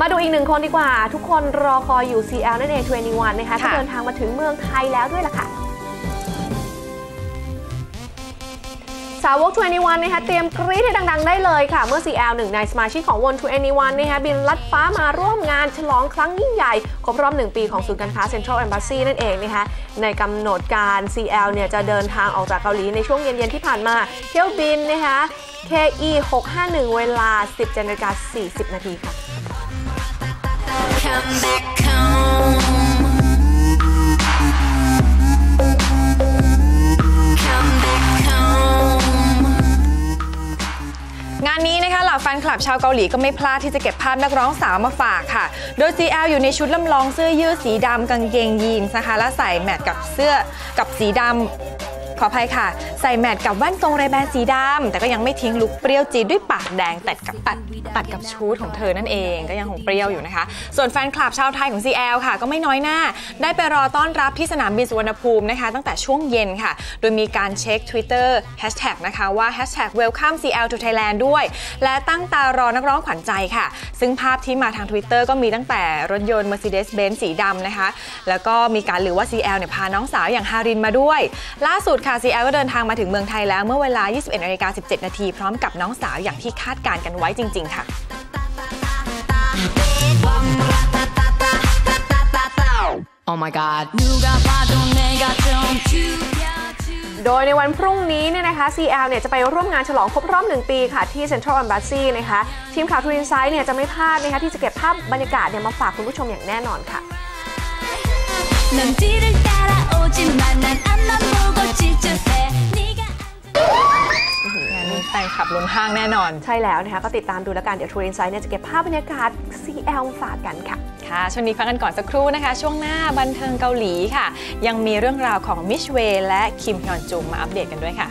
มาดูอีกหนึ่งคนดีกว่า ทุกคนรอคอยอยู่ CL นั่นเอง21 นะคะก็ค่ะเดินทางมาถึงเมืองไทยแล้วด้วยล่ะค่ะสาวก21 นะคะเตรียมกรี๊ดให้ดัง ๆ ได้เลยค่ะ เมื่อ CL หนึ่งในสมาชิกของวง21 นะคะบินลัดฟ้ามาร่วมงานฉลองครั้งยิ่งใหญ่ ครบรอบ 1 ปีของศูนย์การค้า Central Embassy นั่นเองนะคะในกำหนดการ CL เนี่ยจะเดินทางออกจากเกาหลีในช่วงเย็น ๆ ที่ผ่านมา เที่ยวบินนะคะ KE 651 เวลา 17นาฬิกา40 นาทีค่ะ Come back home. Come back home. งานนี้นะคะเหล่าแฟนคลับชาวเกาหลีก็ไม่พลาดที่จะเก็บภาพนักร้องสาวมาฝากค่ะ โดย CL อยู่ในชุดลำลองเสื้อยืดสีดำกางเกงยีนส์นะคะและใส่แมทกับเสื้อกับสีดำ ออภัยค่ะ ใส่แมทกับแว่นทรงไรแบนสีดำแต่ก็ยังไม่ทิ้งลุคเปรี้ยวจีดด้วยปากแดงตัดกับตัดตัดกับชุดของเธอนั่นเองก็ยังคงเปรี้ยวอยู่นะคะ ส่วนแฟนคลับชาวไทยของ CL ค่ะ ก็ไม่น้อยหน้า ได้ไปรอต้อนรับที่สนามบินสุวรรณภูมินะคะ ตั้งแต่ช่วงเย็นค่ะ โดยมีการเช็ค Twitter Hashtag นะคะว่า Hashtag Welcome CL to Thailand ด้วย และตั้งตารอนักร้องขวัญใจค่ะ ซึ่งภาพที่มาทาง Twitter ก็มีตั้งแต่รถยนต์ Mercedes-Benz สีดำนะคะ แล้วก็มีการหรือว่า CL เนี่ยพาน้องสาวอย่างฮารินมาด้วย ล่าสุดค่ะค่ะซีก็เดินทางมาถึงเมืองไทยแล้วเมื่อเวลา 21นาฬิกา17 นาทีพร้อมกับน้องสาวอย่างที่คาดการกันไว้จริง ๆ ค่ะโอ้ my god โดยในวันพรุ่งนี้เนี่ยนะคะ CL เนี่ยจะไปร่วมงานฉลองครบรอบหนึ่งปีค่ะ ที่ Central Embassy นะคะ ทีมข่าวทูรินไซด์เนี่ยจะไม่พลาดนะคะ ที่จะเก็บภาพบรรยากาศเนี่ยมาฝากคุณผู้ชมอย่างแน่นอนค่ะ นนี้แฟนขับลุนห้างแน่นอน ใช่แล้วนะคะ ก็ติดตามดูแล้วกัน เดี๋ยวทูรินไซด์เนี่ยจะเก็บภาพบรรยากาศ CL มาฝากกันค่ะ ค่ะ ช่วงนี้พักกันก่อนสักครู่นะคะ ช่วงหน้าบันเทิงเกาหลีค่ะ ยังมีเรื่องราวของมิชเวและคิมฮยอนจุงมาอัปเดตกันด้วยค่ะ